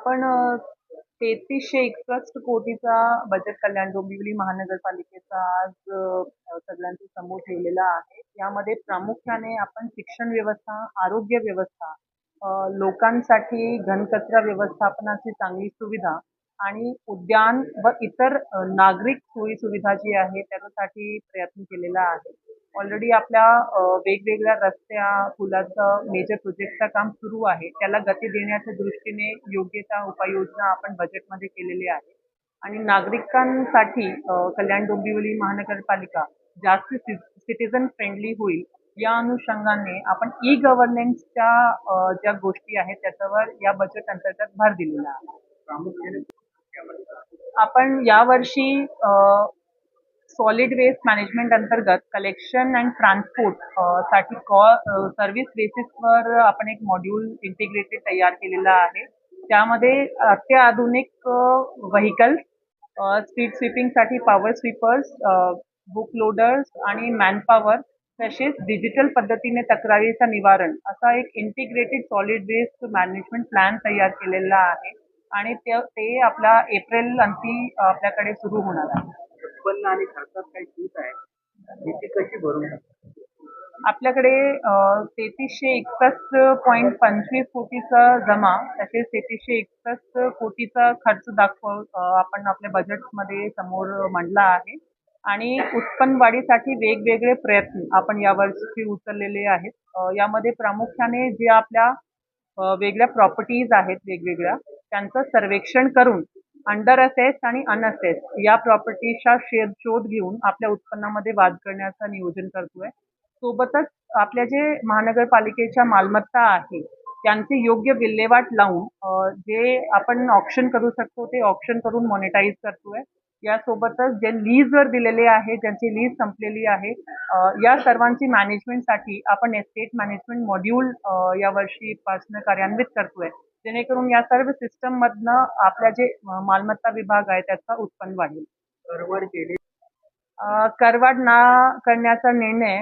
आपण तेहतीसशे एकसष्ट कोटीचा बजेट कल्याण डोंबिवली महानगरपालिकेचा आज अ, सगळ्यांच्या समोर ठेवलेला आहे. यामध्ये प्रामुख्याने आपण शिक्षण व्यवस्था, आरोग्य व्यवस्था, लोकांसाठी घनकचरा व्यवस्थापनाची चांगली सुविधा आणि उद्यान व इतर नागरिक सोयी-सुविधा जी आहे त्याच्यासाठी प्रयत्न केलेला आहे. ऑलरेडी आपल्या वेगवेगळ्या रस्त्या, पुलाचं मेजर प्रोजेक्टचं काम सुरू आहे. त्याला गती देण्याच्या दृष्टीने योग्य त्या उपाययोजना आपण बजेटमध्ये केलेल्या आहे. आणि नागरिकांसाठी कल्याण डोंबिवली महानगरपालिका जास्त सिटिझन फ्रेंडली होईल या अनुषंगाने आपण ई गव्हर्नन्सच्या ज्या गोष्टी आहेत त्याच्यावर या बजेट अंतर्गत भर दिलेला आहे. आपण यावर्षी सॉलिड वेस्ट मॅनेजमेंट अंतर्गत कलेक्शन अँड ट्रान्सपोर्टसाठी कॉ सर्व्हिस बेसिसवर आपण एक मॉड्यूल इंटिग्रेटेड तयार केलेला आहे. त्यामध्ये अत्याधुनिक व्हेकल्स, स्पीड स्वीपिंगसाठी पॉवर स्वीपर्स, बुक लोडर्स आणि मॅनपॉवर तसेच डिजिटल पद्धतीने तक्रारीचं निवारण असा एक integrated solid waste management plan तयार केलेला आहे. आणि ते ते आपला एप्रिल अंती आपल्याकडे सुरू होणार आहे. उत्पन्न आणि खर्चात काही सूट आहे? ती कशी भरू आपल्याकडे तेहतीसशे एकसष्ट पॉईंट पंचवीस कोटीचा जमा तसेच तेहतीसशे एकसष्ट कोटीचा खर्च दाखव आपण आपल्या बजेटमध्ये समोर मांडला आहे. आणि उत्पन्न वाढीसाठी वेगवेगळे प्रयत्न आपण यावर्षी उचललेले आहेत. यामध्ये प्रामुख्याने जे आपल्या वेगळ्या प्रॉपर्टीज आहेत वेगवेगळ्या त्यांचं सर्वेक्षण करून अंडर असेस आणि अनअसेस या प्रॉपर्टीचा शेअर शोध घेऊन आपल्या उत्पन्नामध्ये वाढ करण्याचं नियोजन करतोय. सोबतच आपल्या जे महानगरपालिकेच्या मालमत्ता आहे त्यांची योग्य विल्हेवाट लावून जे आपण ऑप्शन करू शकतो ते ऑप्शन करून मॉनिटाईज करतोय. यासोबतच जे लीजवर दिलेले आहे, ज्यांची लीज संपलेली आहे या सर्वांची मॅनेजमेंटसाठी आपण एस्टेट मॅनेजमेंट मॉड्यूल यावर्षीपासून कार्यान्वित करतोय. जेणेकरून या सर्व सिस्टममधनं आपल्या जे मालमत्ता विभाग आहे त्याचं उत्पन्न वाढेल. करवाढ केली करवाढ ना करण्याचा निर्णय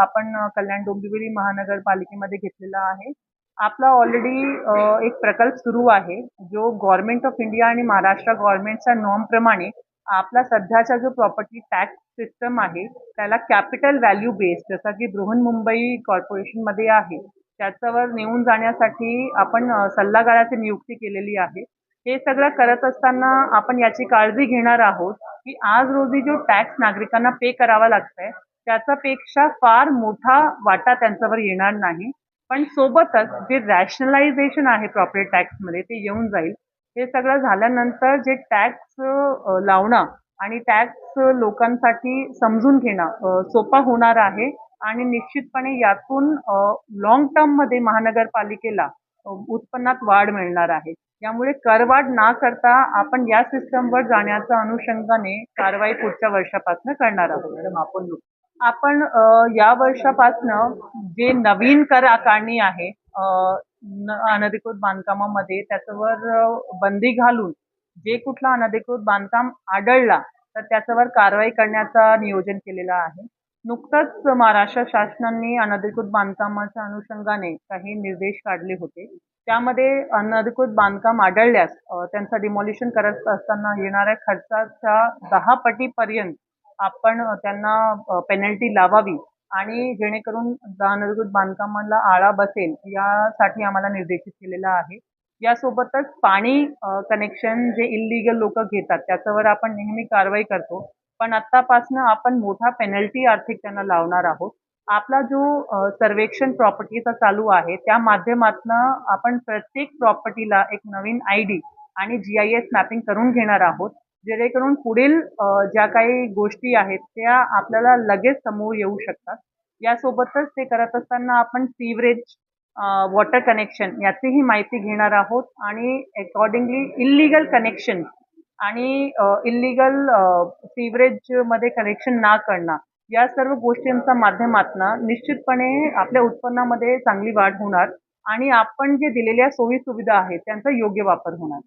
आपण कल्याण डोंबिवली महानगरपालिकेमध्ये घेतलेला आहे. आपला ऑलरेडी एक प्रकल्प सुरू आहे जो गव्हर्नमेंट ऑफ इंडिया आणि महाराष्ट्र गव्हर्नमेंटच्या नॉर्मप्रमाणे आपला सध्याचा जो प्रॉपर्टी टॅक्स सिस्टम आहे त्याला कॅपिटल व्हॅल्यू बेस्ड जसं की बृहन्मुंबई कॉर्पोरेशनमध्ये आहे त्याच्यावर नेऊन जाण्यासाठी आपण सल्लागाराची नियुक्ती केलेली आहे. हे सगळं करत असताना आपण याची काळजी घेणार आहोत की आज रोजी जो टॅक्स नागरिकांना पे करावा लागतंय त्याच्यापेक्षा फार मोठा वाटा त्यांच्यावर येणार नाही. पण सोबतच जे रॅशनलायझेशन आहे प्रॉपर्टी टॅक्समध्ये ते येऊन जाईल. हे सगळं झाल्यानंतर जे टॅक्स लावणं आणि टॅक्स लोकांसाठी समजून घेणं सोपा सोपं होणार आहे आणि निश्चितपणे यातून लाँग टर्ममध्ये महानगरपालिकेला उत्पन्नात वाढ मिळणार आहे. त्यामुळे करवाढ ना करता आपण या सिस्टमवर जाण्याच्या अनुषंगाने कारवाई पुढच्या वर्षापासून करणार आहोत. मॅडम आपण आपण या वर्षापासनं जे नवीन कर आकारणी आहे अनधिकृत बांधकामामध्ये त्याच्यावर बंदी घालून जे कुठला अनधिकृत बांधकाम आढळला तर त्याच्यावर कारवाई करण्याचा नियोजन केलेला आहे. नुकताच महाराष्ट्र शासनाने अनधिकृत बांधकामाच्या अनुषंगाने काही निर्देश काढले होते. त्यामध्ये अनधिकृत बांधकाम आढळल्यास त्यांचा त्यांचं डिमॉलिशन करत असताना येणाऱ्या खर्चाच्या दहा पटीपर्यंत आपण त्यांना पेनल्टी लावावी आणि जेणेकरून अनधिकृत बांधकामाला आळा बसेल यासाठी आम्हाला निर्देशित केलेला आहे. यासोबतच पाणी कनेक्शन जे इल्लीगल लोक घेतात त्याच्यावर आपण नेहमी कारवाई करतो. पण आत्तापासनं आपण मोठा पेनल्टी आर्थिक त्यांना लावणार आहोत. आपला जो सर्वेक्षण प्रॉपर्टीचा चालू आहे त्या माध्यमातनं आपण प्रत्येक प्रॉपर्टीला एक नवीन आय डी आणि जी-आय-एस मॅपिंग करून घेणार आहोत. जेणेकरून पुढील ज्या काही गोष्टी आहेत त्या आपल्याला लगेच समोर येऊ शकतात. यासोबतच ते करत असताना आपण सीवरेज, वॉटर कनेक्शन याचीही माहिती घेणार आहोत आणि अकॉर्डिंगली इल्लीगल कनेक्शन आणि इल्लीगल सीवरेजमध्ये कनेक्शन ना करणं या सर्व गोष्टींच्या माध्यमातून निश्चितपणे आपल्या उत्पन्नामध्ये चांगली वाढ होणार आणि आपण जे दिलेल्या सोयी सुविधा आहेत त्यांचा योग्य वापर होणार.